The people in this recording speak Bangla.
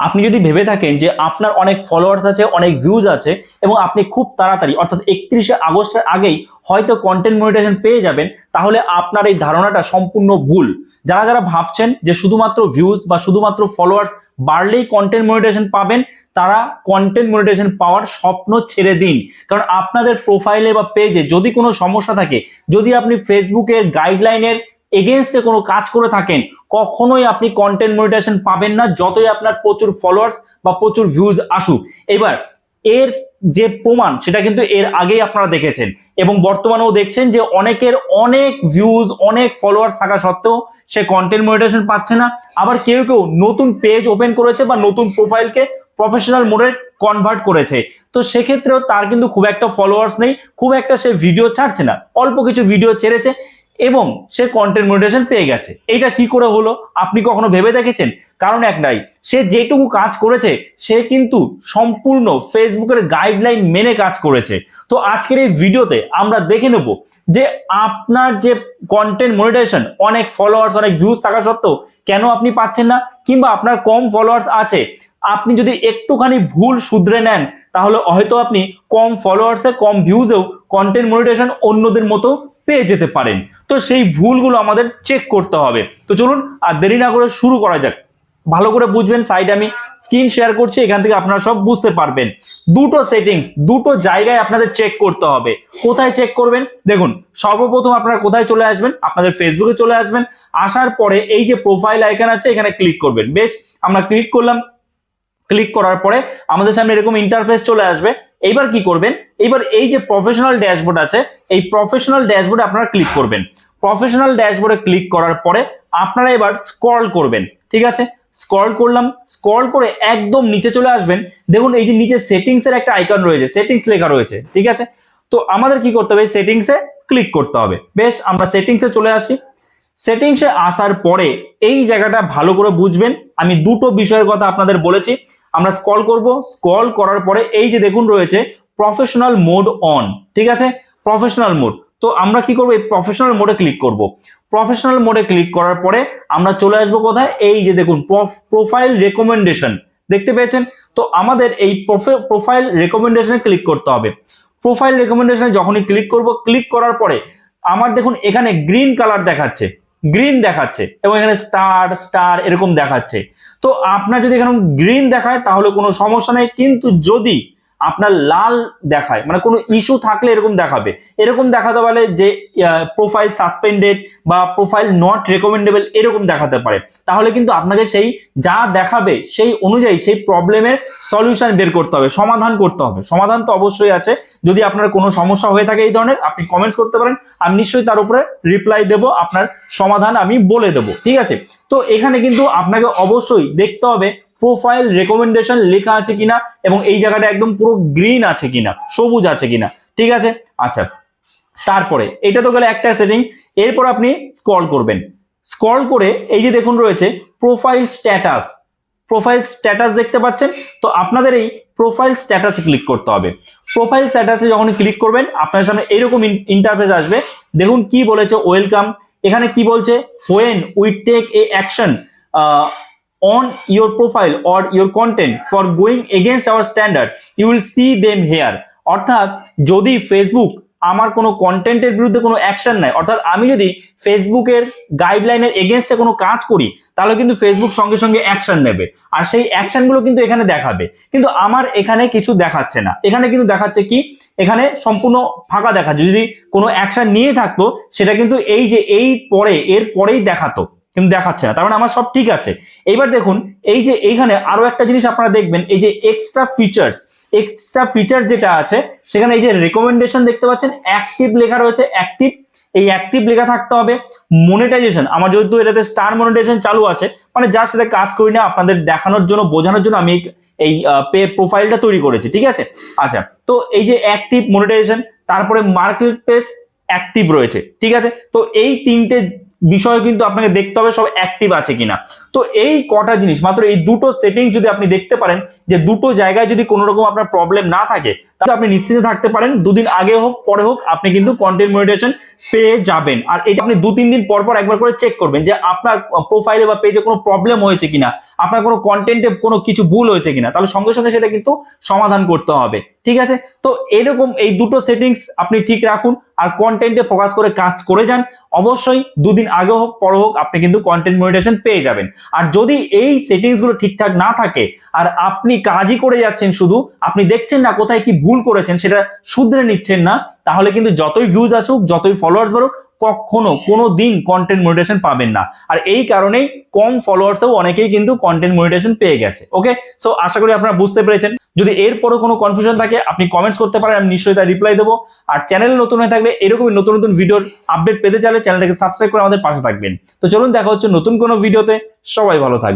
আপনি যদি ভেবে থাকেন যে আপনার অনেক ফলোয়ার্স আছে, অনেক ভিউজ আছে এবং আপনি খুব তাড়াতাড়ি, অর্থাৎ একত্রিশে আগস্টের আগেই হয়তো কন্টেন্ট মনিটাইজেশন পেয়ে যাবেন, তাহলে আপনার এই ধারণাটা সম্পূর্ণ ভুল। যারা যারা ভাবছেন যে শুধুমাত্র ভিউজ বা শুধুমাত্র ফলোয়ার্স বাড়লেই কন্টেন্ট মনিটাইজেশন পাবেন, তারা কন্টেন্ট মনিটাইজেশন পাওয়ার স্বপ্ন ছেড়ে দিন। কারণ আপনাদের প্রোফাইলে বা পেজে যদি কোনো সমস্যা থাকে, যদি আপনি ফেসবুকের গাইডলাইনের এগেনস্টে কোনো কাজ করে থাকেন কখনোই আপনি কন্টেন্ট মনিটাইজেশন পাবেন না, যতই আপনার প্রচুর ফলোয়ার্স বা প্রচুর ভিউজ আসুক। এবার, এর যে প্রমাণ, সেটা কিন্তু এর আগেই আপনারা দেখেছেন। এবং বর্তমানেও দেখছেন যে অনেকের অনেক ভিউজ অনেক ফলোয়ার্স থাকা সত্ত্বেও সে কন্টেন্ট মনিটাইজেশন পাচ্ছে না। আবার কেউ কেউ নতুন পেজ ওপেন করেছে বা নতুন প্রোফাইলকে প্রফেশনাল মোডে কনভার্ট করেছে। তো সেক্ষেত্রেও তার কিন্তু খুব একটা ফলোয়ার্স নেই, খুব একটা সে ভিডিও ছাড়ছে না। অল্প কিছু ভিডিও ছেড়েছে। এবং সে কন্টেন্ট মনিটাইজেশন পেয়ে গেছে। এটা কি করে হলো? আপনি কখনো ভেবে দেখেছেন? কারণ একটাই সে যেটুকু কাজ করেছে, সে কিন্তু সম্পূর্ণ ফেসবুকের গাইডলাইন মেনে কাজ করেছে। তো আজকের এই ভিডিওতে আমরা দেখে নেব যে আপনার যে কন্টেন্ট মনিটাইজেশন অনেক ফলোয়ার্স অনেক ভিউজ থাকা সত্ত্বেও কেন আপনি পাচ্ছেন না? কিংবা আপনার কম ফলোয়ার্স আছে, আপনি যদি একটুখানি ভুল শুধরে নেন, তাহলে হয়তো আপনি কম ফলোয়ার্সে কম ভিউজেও কন্টেন্ট মনিটাইজেশন অন্যদের মতো পেয়ে যেতে পারেন। তো সেই ভুলগুলো আমাদের চেক করতে হবে। তো চলুন আর দেরি না করে শুরু করা যাক। ভালো করে বুঝবেন সাইড আমি স্ক্রিন শেয়ার করছি, এখান থেকে আপনারা সব বুঝতে পারবেন। দুটো সেটিংস দুটো জায়গায় আপনাদের চেক করতে হবে। কোথায় চেক করবেন? দেখুন, সর্বপ্রথম আপনারা কোথায় চলে আসবেন? আপনাদের ফেসবুকে চলে আসবেন। আসার পরে এই যে প্রোফাইল আইকন আছে, এখানে ক্লিক করবেন। বেশ, আমরা ক্লিক করলাম। ক্লিক করার পরে আমাদের সামনে এরকম ইন্টারফেস চলে আসবে। এইবার কি করবেন? এইবার এই যে প্রফেশনাল ড্যাশবোর্ড আছে, এই প্রফেশনাল ড্যাশবোর্ডে আপনারা ক্লিক করবেন। প্রফেশনাল ড্যাশবোর্ডে ক্লিক করার পরে আপনারা এবার স্ক্রল করবেন, ঠিক আছে? স্ক্রল করলাম স্ক্রল করে একদম নিচে চলে আসবেন। দেখুন, এই যে নিচে সেটিংস এর একটা আইকন রয়েছে সেটিংস লেখা রয়েছে, ঠিক আছে? তো আমাদের কি করতে হবে? সেটিংসে ক্লিক করতে হবে। বেশ, আমরা সেটিংসে চলে আসি। সেটিংসে আসার পরে এই জায়গাটা ভালো করে বুঝবেন। আমি দুটো বিষয়ের কথা আপনাদের বলেছি। আমরা স্ক্রল করব। স্ক্রল করার পরে এই যে দেখুন রয়েছে প্রফেশনাল মোড অন ঠিক আছে? প্রফেশনাল মোড তো আমরা কি করব? এই প্রফেশনাল মোডে ক্লিক করব। প্রফেশনাল মোডে ক্লিক করার পরে আমরা চলে আসব কোথায়? এই যে দেখুন প্রোফাইল রেকমেন্ডেশন দেখতে পেয়েছেন? তো আমাদের এই প্রোফাইল রেকমেন্ডেশনে ক্লিক করতে হবে। প্রোফাইল রেকমেন্ডেশনে যখনই ক্লিক করব ক্লিক করার পরে আমার দেখুন এখানে গ্রিন কালার দেখাচ্ছে। গ্রিন দেখাচ্ছে এবং এখানে স্টার স্টার এরকম দেখাচ্ছে। তো আপনার যদি এখানে গ্রিন দেখায়, তাহলে কোনো সমস্যা নেই। কিন্তু যদি আপনার লাল দেখায় মানে কোনো ইস্যু থাকলে এরকম দেখাবে। এরকম দেখাতে পারে যে প্রোফাইল সাসপেন্ডেড বা প্রোফাইল নট রেকমেন্ডেবল এরকম দেখাতে পারে। তাহলে কিন্তু আপনাকে সেই যা দেখাবে, সেই অনুযায়ী সেই প্রবলেমের সলিউশন বের করতে হবে, সমাধান করতে হবে। সমাধান তো অবশ্যই আছে। যদি আপনার কোনো সমস্যা হয়ে থাকে এই ধরনের, আপনি কমেন্টস করতে পারেন। আমি নিশ্চয়ই তার উপরে রিপ্লাই দেব, আপনার সমাধান আমি বলে দেব। ঠিক আছে? তো এখানে কিন্তু আপনাকে অবশ্যই দেখতে হবে প্রোফাইল রেকমেন্ডেশন লেখা আছে কিনা এবং এই জায়গাটা একদম পুরো গ্রিন আছে কিনা, সবুজ আছে কিনা, ঠিক আছে? আচ্ছা তারপরে, এটা তো গেলে একটা সেটিং এরপর আপনি স্ক্রল করবেন। স্ক্রল করে এই যে দেখুন রয়েছে প্রোফাইল স্ট্যাটাস প্রোফাইল স্ট্যাটাস দেখতে পাচ্ছেন? তো আপনাদের এই প্রোফাইল স্ট্যাটাসে ক্লিক করতে হবে। প্রোফাইল স্ট্যাটাসে যখন ক্লিক করবেন, আপনার সামনে এইরকম ইন্টারফেস আসবে। দেখুন কি বলেছে ওয়েলকাম এখানে কি বলছে when we take a action on your profile or your content for going against our standards, you will see them here. অর্থাৎ, যদি ফেসবুক আমার কোনো কন্টেন্টের বিরুদ্ধে কোনো অ্যাকশন নেয়, অর্থাৎ আমি যদি ফেসবুকের গাইডলাইনের এগেনস্টে কোনো কাজ করি, তাহলে কিন্তু ফেসবুক সঙ্গে সঙ্গে অ্যাকশন নেবে। আর সেই অ্যাকশনগুলো কিন্তু এখানে দেখাবে। কিন্তু আমার এখানে কিছু দেখাচ্ছে না। এখানে কিন্তু দেখাচ্ছে কি? এখানে সম্পূর্ণ ফাঁকা দেখাচ্ছে। যদি কোনো অ্যাকশন নিয়ে থাকতো, সেটা কিন্তু এই যে, এই পরে, এর পরেই দেখাতো। কিন্তু দেখাচ্ছে না। তার মানে আমার সব ঠিক আছে। এইবার দেখুন, এই যে এইখানে আরও একটা জিনিস আপনারা দেখবেন, এই যে এক্সট্রা ফিচার্স এক্সট্রা ফিচার যেটা আছে, সেখানে এই যে রেকমেন্ডেশন দেখতে পাচ্ছেন অ্যাক্টিভ লেখা রয়েছে অ্যাক্টিভ এই অ্যাক্টিভ লেখা থাকতে হবে। মনিটাইজেশন আমার যেহেতু এটাতে স্টার মনিটাইজেশন চালু আছে মানে যার সাথে কাজ করি না, আপনাদের দেখানোর জন্য, বোঝানোর জন্য আমি এই পে প্রোফাইলটা তৈরি করেছি, ঠিক আছে? আচ্ছা তো এই যে অ্যাক্টিভ মনিটাইজেশন তারপরে মার্কেট প্লেস অ্যাক্টিভ রয়েছে, ঠিক আছে? তো এই তিনটে বিষয় কিন্তু আপনাকে দেখতে হবে সব অ্যাক্টিভ আছে কিনা। তো এই কটা জিনিস, মাত্র এই দুটো সেটিং যদি আপনি দেখতে পারেন যে দুটো জায়গায় যদি কোনো রকম আপনার প্রবলেম না থাকে, তাহলে আপনি নিশ্চিন্তে থাকতে পারেন, দুদিন আগে হোক, পরে হোক, আপনি কিন্তু কন্টেন্ট মনিটাইজেশন পেয়ে যাবেন। আর এটা আপনি দু তিন দিন পর পর একবার করে চেক করবেন যে আপনার প্রোফাইলে বা পেজে কোনো প্রবলেম হয়েছে কিনা, আপনার কোনো কন্টেন্টে কোনো কিছু ভুল হয়েছে কিনা, তাহলে সঙ্গে সঙ্গে সেটা কিন্তু সমাধান করতে হবে। ঠিক আছে? তো এরকম এই দুটো সেটিংস আপনি ঠিক রাখুন, আর কন্টেন্টে ফোকাস করে কাজ করে যান। অবশ্যই দুদিন আগে হোক, পরে হোক, আপনি কিন্তু কন্টেন্ট মনিটাইজেশন পেয়ে যাবেন। আর যদি এই সেটিংসগুলো ঠিকঠাক না থাকে, আর আপনি কাজই করে যাচ্ছেন শুধু, আপনি দেখছেন না কোথায় কি ভুল করেছেন, সেটা শুধরে নিচ্ছেন না, তাহলে কিন্তু যতই ভিউজ আসুক, যতই ফলোয়ার্স বাড়ুক, কখনো কোনো দিন কন্টেন্ট মনিটেশন পাবেন না। আর এই কারণেই কম ফলোয়ার্সেও অনেকেই কিন্তু কন্টেন্ট মনিটেশন পেয়ে গেছে ওকে সো আশা করি আপনারা বুঝতে পেরেছেন। যদি এরপরও কোনো কনফিউশন থাকে, আপনি কমেন্টস করতে পারেন, আমি নিশ্চয়ই তার রিপ্লাই দেবো। আর চ্যানেল নতুন হয়ে থাকলে এরকমই নতুন নতুন ভিডিওর আপডেট পেতে চাইলে চ্যানেলটাকে সাবস্ক্রাইব করে আমাদের পাশে থাকবেন। তো চলুন দেখা হচ্ছে নতুন কোনো ভিডিওতে সবাই ভালো থাকবেন।